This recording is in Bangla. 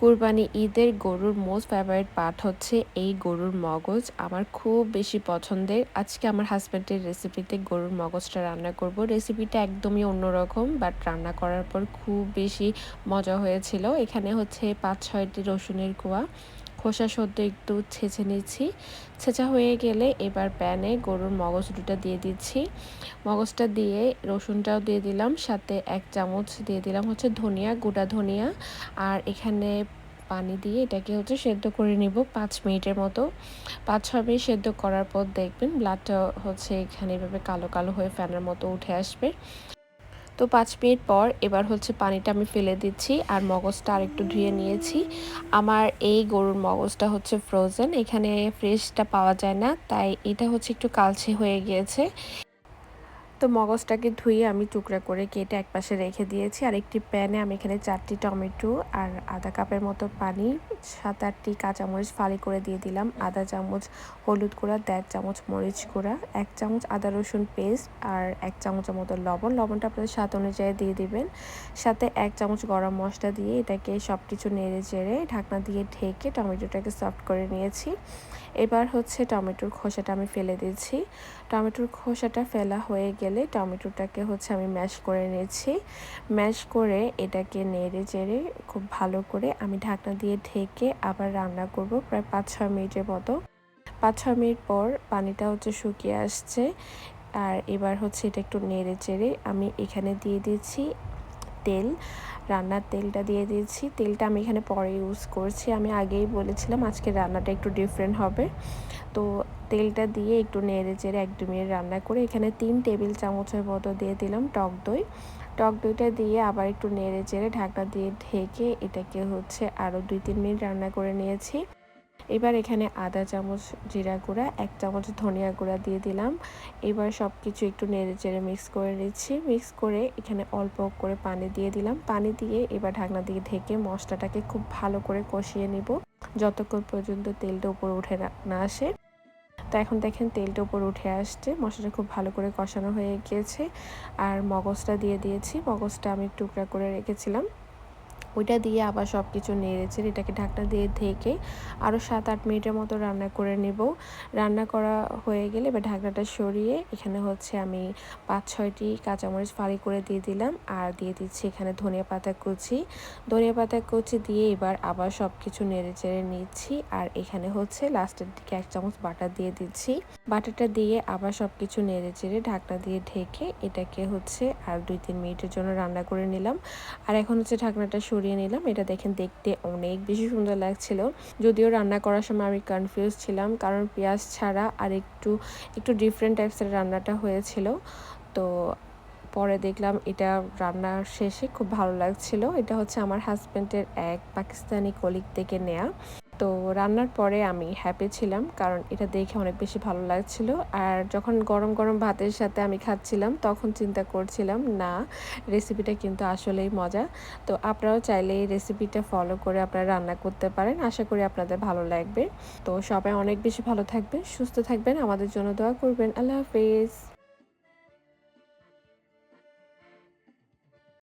কুরবানি ঈদের গরুর মোস্ট ফেভারিট পার্ট হচ্ছে এই গরুর মগজ। আমার খুব বেশি পছন্দের। আজকে আমার হাজব্যান্ডের রেসিপিতে গরুর মগজটা রান্না করব। রেসিপিটা একদমই অন্যরকম বাট রান্না করার পর খুব বেশি মজা হয়েছিল। এখানে হচ্ছে পাঁচ ছয়টি রসুনের কোয়া। খোসা সদ্য একটু ছেঁচে নিচ্ছি ছেঁচা হয়ে গেলে এবার প্যানে গরুর মগজ দুটা দিয়ে দিচ্ছি। মগজটা দিয়ে রসুনটাও দিয়ে দিলাম, সাথে এক চামচ দিয়ে দিলাম হচ্ছে ধনিয়া, গোটা ধনিয়া। আর এখানে পানি দিয়ে এটাকে হচ্ছে সেদ্ধ করে নিব পাঁচ মিনিটের মতো। পাঁচ ছ মিনিট সেদ্ধ করার পর দেখবেন ব্লাডটা হচ্ছে এখানে এভাবে কালো কালো হয়ে ফ্যানের মতো উঠে আসবে। তো পাঁচ মিনিট পর এবার হচ্ছে পানিটা আমি ফেলে দিচ্ছি আর মগজটা আরেকটু ধুয়ে নিয়েছি। আমার এই গরুর মগজটা হচ্ছে ফ্রোজেন এখানে ফ্রেশটা পাওয়া যায় না, তাই এটা হচ্ছে একটু কালচে হয়ে গিয়েছে। তো মগজটাকে ধুয়ে আমি টুকরা করে কেটে একপাশে রেখে দিয়েছি। আর একটি প্যানে আমি এখানে চারটি টমেটো আর আধা কাপের মতো পানি, সাত আটটি কাঁচামরিচ ফালি করে দিয়ে দিলাম, আধা চামচ হলুদ গুঁড়া, দেড় চামচ মরিচ গুঁড়া, এক চামচ আদা রসুন পেস্ট আর এক চামচের মতো লবণ। লবণটা আপনাদের স্বাদ অনুযায়ী দিয়ে দিবেন। সাথে এক চামচ গরম মশলা দিয়ে এটাকে সব কিছু নেড়ে চেড়ে ঢাকনা দিয়ে ঢেকে টমেটোটাকে সফট করে নিয়েছি। এবার হচ্ছে টমেটোর খোসাটা আমি ফেলে দিচ্ছি। টমেটোর খোসাটা ফেলা হয়ে গেলে টমেটোটাকে হচ্ছে আমি ম্যাশ করে নিয়েছি। ম্যাশ করে এটাকে নেড়ে চেড়ে খুব ভালো করে আমি ঢাকনা দিয়ে ঢেকে আবার রান্না করব প্রায় পাঁচ ছয় মিনিটের মতো। পাঁচ ছয় মিনিট পর পানিটা হচ্ছে শুকিয়ে আসছে। আর এবার হচ্ছে এটা একটু নেড়ে চেড়ে আমি এখানে দিয়ে দিচ্ছি তেল, রান্নার তেলটা দিয়ে দিয়েছি তেলটা আমি এখানে পরে ইউজ করছি। আমি আগেই বলেছিলাম আজকে রান্নাটা একটু ডিফারেন্ট হবে। তো তেলটা দিয়ে একটু নেড়ে চেড়ে এক দু মিনিট রান্না করে এখানে তিন টেবিল চামচের মতো দিয়ে দিলাম টক দই। টক দইটা দিয়ে আবার একটু নেড়ে চেড়ে ঢাকনা দিয়ে ঢেকে এটাকে হচ্ছে আরও দুই তিন মিনিট রান্না করে নিয়েছি। এবার এখানে আদা চামচ, জিরা গুঁড়া, এক চামচ ধনিয়া গুঁড়া দিয়ে দিলাম। এবার সব কিছু একটু নেড়ে চেড়ে মিক্স করে নিচ্ছি। মিক্স করে এখানে অল্প করে পানি দিয়ে দিলাম। পানি দিয়ে এবার ঢাকনা দিয়ে ঢেকে মশলাটাকে খুব ভালো করে কষিয়ে নিব। যতক্ষণ পর্যন্ত তেলটা উপরে উঠে না আসে। তো এখন দেখেন তেলটা উপর উঠে আসছে। মশলাটা খুব ভালো করে কষানো হয়ে গিয়েছে। আর মগজটা দিয়ে দিয়েছি। মগজটা আমি টুকরা করে রেখেছিলাম। ওইটা দিয়ে আবার সব কিছু নেড়েছে এটাকে ঢাকনা দিয়ে ঢেকে আরও সাত আট মিনিটের মতো রান্না করে নেব। রান্না করা হয়ে গেলে এবার ঢাকনাটা সরিয়ে এখানে হচ্ছে আমি পাঁচ ছয়টি কাঁচামরিচ ফালি করে দিয়ে দিলাম আর দিয়ে দিচ্ছি এখানে ধনিয়া পাতা কুচি। ধনিয়া পাতা কুচি দিয়ে এবার আবার সব কিছু নেড়ে চেড়ে নিচ্ছি আর এখানে হচ্ছে লাস্টের দিকে এক চামচ বাটার দিয়ে দিচ্ছি। বাটারটা দিয়ে আবার সব কিছু নেড়ে চেড়ে ঢাকনা দিয়ে ঢেকে এটাকে হচ্ছে আর দুই তিন মিনিটের জন্য রান্না করে নিলাম। আর এখন হচ্ছে ঢাকনাটা সরিয়ে নিলাম। এটা দেখেন দেখতে অনেক বেশি সুন্দর লাগছিল। যদিও রান্না করার সময় আমি কনফিউজ ছিলাম, কারণ পেঁয়াজ ছাড়া আর একটু একটু ডিফারেন্ট টাইপসের রান্নাটা হয়েছিল। তো পরে দেখলাম এটা রান্নার শেষে খুব ভালো লাগছিল। এটা হচ্ছে আমার হাজব্যান্ডের এক পাকিস্তানি কলিগ থেকে নেয়া। তো রান্নার পরে আমি হ্যাপি ছিলাম কারণ এটা দেখে অনেক বেশি ভালো লাগছিল। আর যখন গরম গরম ভাতের সাথে আমি খাচ্ছিলাম, তখন চিন্তা করছিলাম, না রেসিপিটা কিন্তু আসলেই মজা। তো আপনারাও চাইলে এই রেসিপিটা ফলো করে আপনারা রান্না করতে পারেন। আশা করি আপনাদের ভালো লাগবে। তো সবাই অনেক বেশি ভালো থাকবেন, সুস্থ থাকবেন। আমাদের জন্য দোয়া করবেন। আল্লাহ হাফিজ।